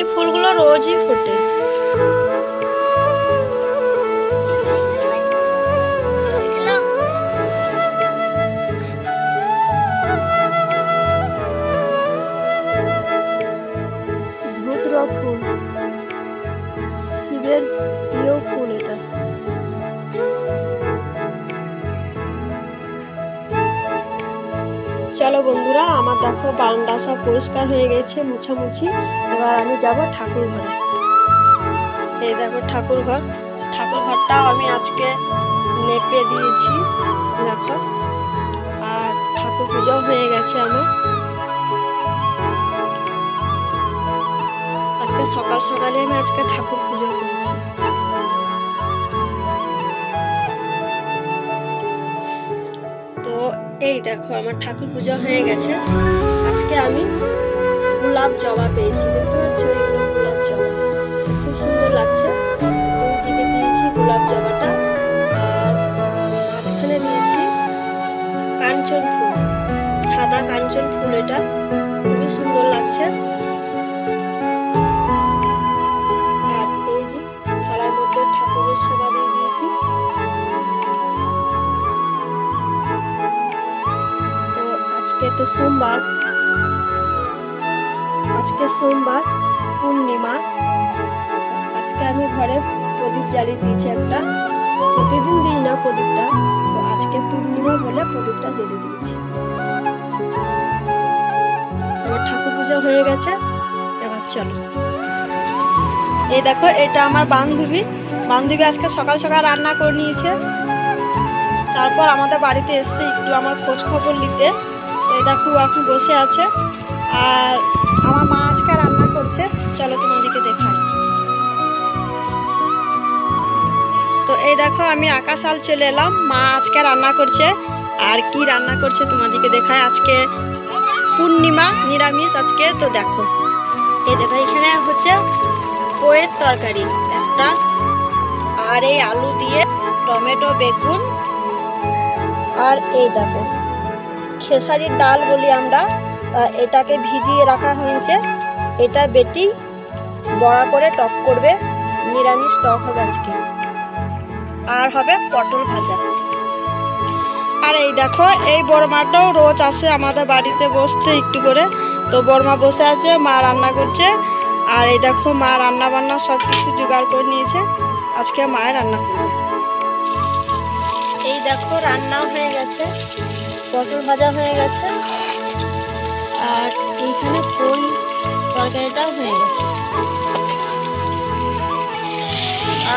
এই ফুলগুলো রোজই ফোটে। চলো বন্ধুরা, আমার দেখো বারান্দা সব পরিষ্কার হয়ে গেছে, মুছামুছি। এবার আমি যাব ঠাকুর ঘরে। এই দেখো ঠাকুর ঘর। ঠাকুর ঘরটাও আমি আজকে নেপে দিয়েছি, দেখো। আর ঠাকুর পুজো হয়ে গেছে আমার। আজকে সকাল সকালে আমি আজকে ঠাকুর এই দেখো আমার ঠাকুর পুজো হয়ে গেছে। আজকে আমি গোলাপ জবা পেয়েছি দেখতে পাচ্ছ? সোমবার, পূর্ণিমা। আজকে আমি ঘরে প্রদীপ জ্বালিয়ে দিয়েছি একটা। প্রতিদিন দিই না প্রদীপটা। তো আজকে পূর্ণিমা বলে প্রদীপটা জ্বেলে দিয়েছি। আমার ঠাকুর পূজা হয়ে গেছে। এবার চলো। এই দেখো, এটা আমার বান্ধবী। বান্ধবী আজকে সকাল সকাল রান্না করে নিয়েছে। তারপর আমাদের বাড়িতে এসছে একটু আমার খোঁজ খবর নিতে। এটা খুব এখন বসে আছে। আর আমার মা আজকে রান্না করছে, চলো তোমাদেরকে দেখাই। তো এই দেখো, আমি আকাশাল চলে এলাম, মা আজকে রান্না করছে। আর কি রান্না করছে তোমাদেরকে দেখায় আজকে পূর্ণিমা, নিরামিষ আজকে, তো দেখো। এই দেখো, এখানে হচ্ছে পোয়ের তরকারি, একটা। আর এই আলু দিয়ে টমেটো, বেগুন। আর এই দেখো, খেসারির ডাল বলি আমরা। এটাকে ভিজিয়ে রাখা হয়েছে। এটা বেটি বড়া করে টক করবে। নিরামিষ টক হবে আজকে। আর হবে পটল ভাজা। আর এই দেখো, এই বড়মাটাও রোজ আসে আমাদের বাড়িতে বসতে একটু করে। তো বড়মা বসে আছে, মা রান্না করছে। আর এই দেখো, মা রান্না বান্না সব কিছু জোগাড় করে নিয়েছে। আজকে মায়ের রান্না করবে। এই দেখো, রান্নাও হয়ে গেছে। পটল ভাজা হয়ে গেছে। আর এইখানে ফুল তরকারিটাও হয়ে গেছে।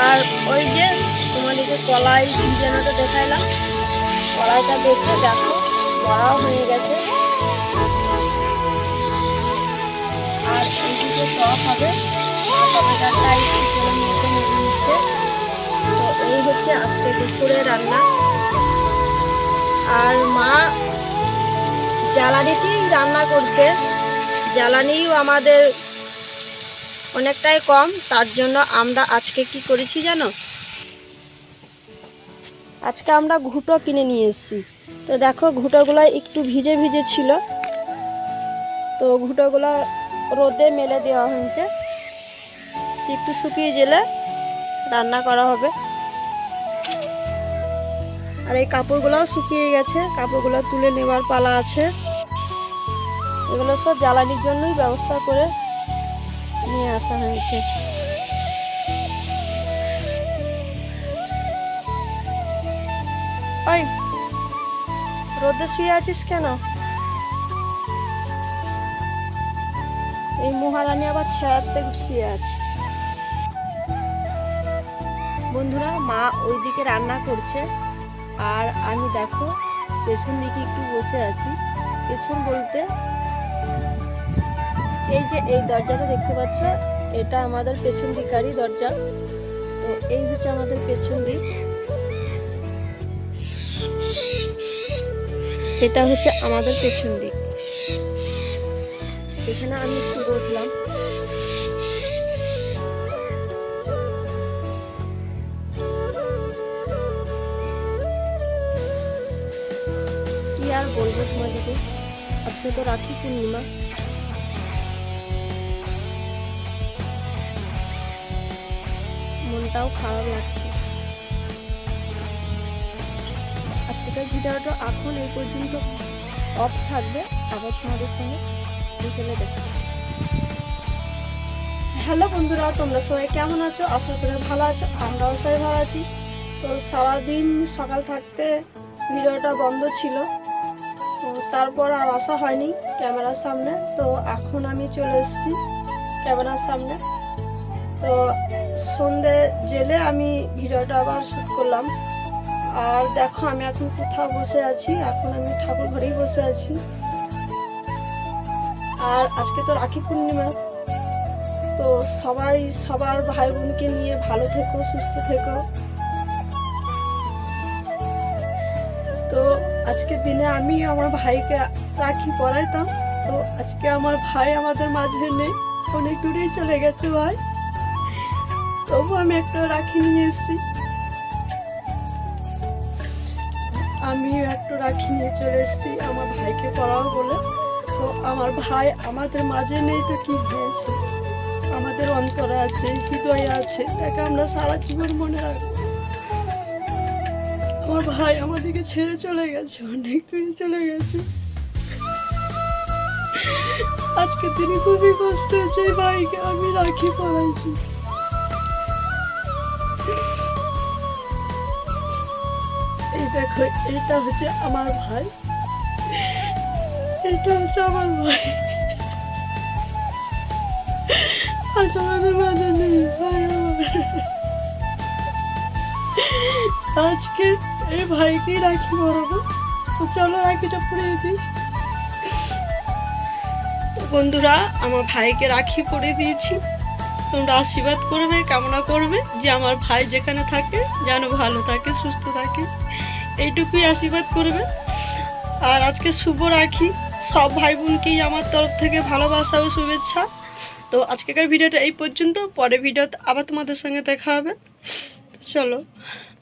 আর ওই যে তোমাদেরকে কলাই ভিজানোটা দেখাইলাম। কলাইটা দেখে দেখো বড়াও হয়ে গেছে। আর এইদিকে টক হবে। এই হচ্ছে আজকে দুপুরে রান্না। আর মা জ্বালা জ্বালানিতেই রান্না করছে, জ্বালানিও আমাদের অনেকটাই কম, তার জন্য আমরা আজকে কি করেছি জানো? আজকে আমরা ঘুঁটো কিনে নিয়ে এসেছি। তো দেখো, ঘুঁটোগুলো একটু ভিজে ভিজে ছিল। তো ঘুঁটোগুলো রোদে মেলে দেওয়া হয়েছে। একটু শুকিয়ে গেলে রান্না করা হবে। আর এই কাপড়গুলোও শুকিয়ে গেছে। কাপড়গুলো তুলে নেওয়ার পালা আছে। এগুলো সব জ্বালানির জন্যই ব্যবস্থা করে নিয়ে আসা হয়েছে। ওই, রোদে শুয়ে আছিস কেন? এই মহারানী আবার ছেড়াতে শুয়ে আছে। বন্ধুরা, মা ওইদিকে রান্না করছে, আর আমি দেখো, পেছন দিকে একটু বসে আছি। পেছন বলতে এই যে এই দরজাটা দেখতে পাচ্ছ, এটা আমাদের পেছন দিকারই দরজা। তো এই হচ্ছে আমাদের পেছন দিক। এটা হচ্ছে আমাদের পেছন দিক। এখানে আমি একটু বসলাম। কি আর বলব তোমাদেরকে? আজকে তো রাখি পূর্ণিমা। মনটাও খারাপ লাগছে। আজকের ভিডিওটা এখন এই পর্যন্ত অফ থাকবে। আবার তোমাদের সঙ্গে বিকেলে দেখা হ্যালো বন্ধুরা, তোমরা সবাই কেমন আছো? আশা করি ভালো আছো, আমরাও সবাই ভালো আছি। তো সারাদিন সকাল থাকতে ভিডিওটা বন্ধ ছিল। তো তারপর আর আসা হয়নি ক্যামেরার সামনে। তো এখন আমি চলে এসেছি ক্যামেরার সামনে। তো সন্ধে জেলে আমি ভিডিওটা আবার শ্যুট করলাম। আর দেখো, আমি এখন কোথাও বসে আছি। এখন আমি ঠাকুর ঘরেই বসে আছি। আর আজকে তো রাখি পূর্ণিমা। তো সবাই, সবার ভাই বোনকে নিয়ে ভালো থেকো, সুস্থ থেকো। তো আজকের দিনে আমি আমার ভাইকে রাখি পরাইতাম। তো আজকে আমার ভাই আমাদের মাঝে নেই। অনেক দূরেই চলে গেছে ভাই। তবু আমি একটা রাখি নিয়ে এসেছি। আমিও একটা রাখি নিয়ে চলে এসেছি আমার ভাইকে পড়াও বলে। তো আমার ভাই আমাদের মাঝে নেই তো কি হয়েছে? আমাদের অন্তরে আছে, হৃদয়ে আছে, তাকে আমরা সারা জীবন মনে রাখব। আমার ভাই আমাদেরকে ছেড়ে চলে গেছে, অনেক দূরে চলে গেছে। আজকে তিনি খুবই কষ্ট হয়েছে ভাইকে আমি রাখি পড়াইছি। দেখো, এটা হচ্ছে আমার ভাই। এটা হচ্ছে আমার ভাই। আমাদের মাঝে নেই, ভাই আজকে এই ভাইকেই রাখি পরাবো তো চলো রাখিটা পরিয়ে দিই। বন্ধুরা, আমার ভাইকে রাখি পরে দিয়েছি। তোমরা আশীর্বাদ করবে, কামনা করবে যে আমার ভাই যেখানে থাকে, যেন ভালো থাকে, সুস্থ থাকে। এইটুকুই আশীর্বাদ করবে। আর আজকে শুভ রাখি। সব ভাই বোনকেই আমার তরফ থেকে ভালোবাসা ও শুভেচ্ছা। তো আজকেকার ভিডিওটা এই পর্যন্ত। পরে ভিডিওতে আবার তোমাদের সঙ্গে দেখা হবে। চলো।